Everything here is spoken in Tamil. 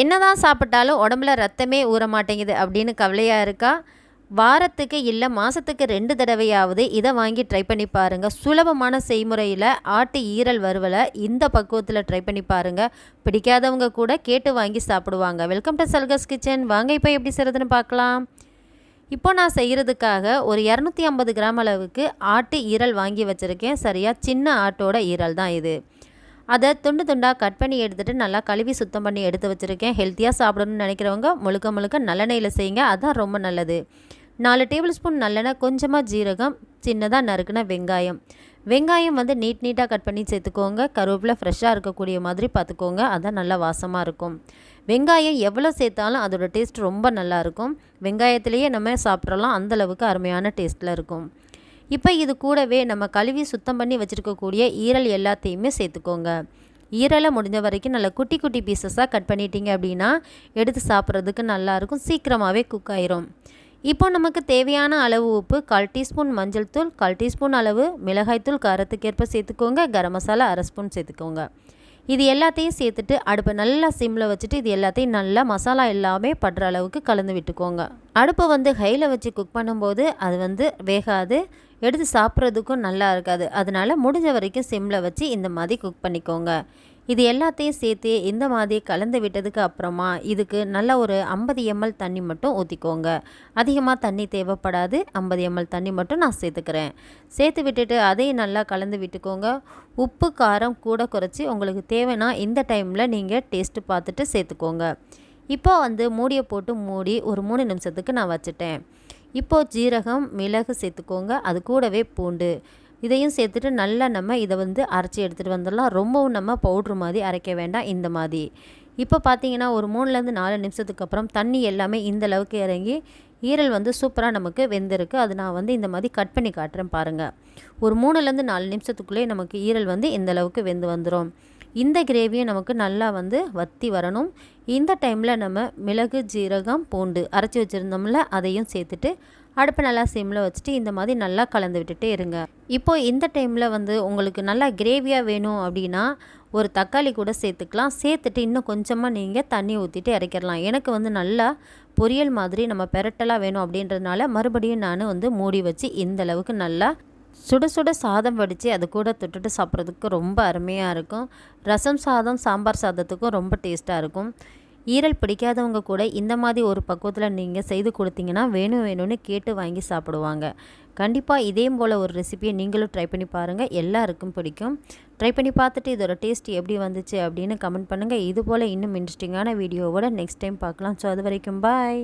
என்னதான் சாப்பிட்டாலும் உடம்புல ரத்தமே ஊற மாட்டேங்குது அப்படின்னு கவலையாக இருக்கா? வாரத்துக்கு இல்லை மாதத்துக்கு ரெண்டு தடவையாவது இதை வாங்கி ட்ரை பண்ணி பாருங்கள் சுலபமான செய்முறையில் ஆட்டு ஈரல் வறுவலை இந்த பக்குவத்தில் ட்ரை பண்ணி பாருங்கள் பிடிக்காதவங்க கூட கேட்டு வாங்கி சாப்பிடுவாங்க. வெல்கம் டு சல்கஸ் கிச்சன் வாங்க இப்போ எப்படி செய்கிறதுன்னு பார்க்கலாம். இப்போ நான் செய்கிறதுக்காக ஒரு இரநூத்தி ஐம்பது கிராம் அளவுக்கு ஆட்டு ஈரல் வாங்கி வச்சுருக்கேன். சரியாக சின்ன ஆட்டோட ஈரல் தான் இது. அதை துண்டு துண்டாக கட் பண்ணி எடுத்துகிட்டு நல்லா கழுவி சுத்தம் பண்ணி எடுத்து வச்சுருக்கேன். ஹெல்த்தியாக சாப்பிடணும்னு நினைக்கிறவங்க முழுக்க முழுக்க நல்லெண்ணெயில் செய்யுங்க. அதுதான் ரொம்ப நல்லது. நாலு டேபிள் ஸ்பூன் நல்லெண்ணெய் கொஞ்சமாக ஜீரகம் சின்னதாக நறுக்குன வெங்காயம். வெங்காயம் வந்து நீட் நீட்டாக கட் பண்ணி சேர்த்துக்கோங்க. கருவேப்பிலை ஃப்ரெஷ்ஷாக இருக்கக்கூடிய மாதிரி பார்த்துக்கோங்க. அதான் நல்லா வாசமாக இருக்கும். வெங்காயம் எவ்வளோ சேர்த்தாலும் அதோட டேஸ்ட் ரொம்ப நல்லாயிருக்கும் வெங்காயத்துலேயே நம்ம சாப்பிட்றலாம். அந்தளவுக்கு அருமையான டேஸ்ட்டில் இருக்கும். இப்போ இது கூடவே நம்ம கழுவி சுத்தம் பண்ணி வச்சுருக்கக்கூடிய ஈரல் எல்லாத்தையுமே சேர்த்துக்கோங்க. ஈரலை முடிஞ்ச வரைக்கும் நல்லா குட்டி குட்டி பீசஸாக கட் பண்ணிட்டீங்க அப்படின்னா எடுத்து சாப்பிட்றதுக்கு நல்லாயிருக்கும் சீக்கிரமாகவே குக் ஆயிரும். இப்போ நமக்கு தேவையான அளவு உப்பு கால் டீஸ்பூன் மஞ்சள் தூள் கால் டீஸ்பூன் அளவு மிளகாய்த்தூள் காரத்துக்கேற்ப சேர்த்துக்கோங்க. கரம் மசாலா அரை ஸ்பூன் சேர்த்துக்கோங்க. இது எல்லாத்தையும் சேர்த்துட்டு அடுப்பை நல்லா சிம்மில் வச்சுட்டு இது எல்லாத்தையும் நல்லா மசாலா எல்லாமே படுற அளவுக்கு கலந்து விட்டுக்கோங்க. அடுப்பை வந்து ஹையில் வச்சு குக் பண்ணும்போது அது வந்து வேகாது. எடுத்து சாப்பிட்றதுக்கும் நல்லா இருக்காது. அதனால் முடிஞ்ச வரைக்கும் சிம்மில் வச்சு இந்த மாதிரி குக் பண்ணிக்கோங்க. இது எல்லாத்தையும் சேர்த்து இந்த மாதிரி கலந்து விட்டதுக்கு அப்புறமா இதுக்கு நல்ல ஒரு ஐம்பது எம்எல் தண்ணி மட்டும் ஊற்றிக்கோங்க அதிகமாக தண்ணி தேவைப்படாது. ஐம்பது எம்எல் தண்ணி மட்டும் நான் சேர்த்துக்கிறேன். சேர்த்து விட்டுட்டு அதையும் நல்லா கலந்து விட்டுக்கோங்க. உப்பு காரம் கூட குறைச்சி உங்களுக்கு தேவைன்னா இந்த டைமில் நீங்கள் டேஸ்ட்டு பார்த்துட்டு சேர்த்துக்கோங்க. இப்போ வந்து மூடியை போட்டு மூடி ஒரு மூணு நிமிஷத்துக்கு நான் வச்சுட்டேன். இப்போது ஜீரகம் மிளகு சேர்த்துக்கோங்க. அது கூடவே பூண்டு. இதையும் சேர்த்துட்டு நல்லா நம்ம இதை வந்து அரைச்சி எடுத்துகிட்டு வந்துடலாம். ரொம்பவும் நம்ம பவுட்ரு மாதிரி அரைக்க வேண்டாம் இந்த மாதிரி. இப்போ பார்த்தீங்கன்னா ஒரு மூணுலேருந்து நாலு நிமிஷத்துக்கு அப்புறம் தண்ணி எல்லாமே இந்த அளவுக்கு இறங்கி ஈரல் வந்து சூப்பராக நமக்கு வெந்திருக்கு. அது நான் வந்து இந்த மாதிரி கட் பண்ணி காட்டுறேன் பாருங்கள் ஒரு மூணுலேருந்து நாலு நிமிஷத்துக்குள்ளே நமக்கு ஈரல் வந்து இந்த அளவுக்கு வெந்து வந்துடும் இந்த கிரேவியை நமக்கு நல்லா வந்து வத்தி வரணும். இந்த டைமில் நம்ம மிளகு ஜீரகம் பூண்டு அரைச்சி வச்சுருந்தோம்ல அதையும் சேர்த்துட்டு அடுப்பை நல்லா சிம்மில் வச்சுட்டு இந்த மாதிரி நல்லா கலந்து விட்டுட்டே இருங்க. இப்போது இந்த டைமில் வந்து உங்களுக்கு நல்லா கிரேவியாக வேணும் அப்படின்னா ஒரு தக்காளி கூட சேர்த்துக்கலாம். சேர்த்துட்டு இன்னும் கொஞ்சமாக நீங்கள் தண்ணி ஊற்றிட்டு இறக்கிடலாம். எனக்கு வந்து நல்லா பொரியல் மாதிரி நம்ம பெரட்டலாக வேணும் அப்படின்றதுனால மறுபடியும் நான் வந்து மூடி வச்சு இந்தளவுக்கு நல்லா சுட சுட சாதம் வடித்து அது கூட தொட்டுட்டு சாப்பிட்றதுக்கு ரொம்ப அருமையாக இருக்கும். ரசம் சாதம் சாம்பார் சாதத்துக்கும் ரொம்ப டேஸ்ட்டாக இருக்கும். ஈரல் பிடிக்காதவங்க கூட இந்த மாதிரி ஒரு பக்குவத்தில் நீங்கள் செய்து கொடுத்தீங்கன்னா வேணும் வேணும்னு கேட்டு வாங்கி சாப்பிடுவாங்க. கண்டிப்பாக இதே போல் ஒரு ரெசிபியை நீங்களும் ட்ரை பண்ணி பாருங்கள் எல்லாருக்கும் பிடிக்கும். ட்ரை பண்ணி பார்த்துட்டு இதோட டேஸ்ட் எப்படி வந்துச்சு அப்படின்னு கமெண்ட் பண்ணுங்கள் இது போல் இன்னும் இன்ட்ரெஸ்டிங்கான வீடியோவோட நெக்ஸ்ட் டைம் பார்க்கலாம். ஸோ அது வரைக்கும் பாய்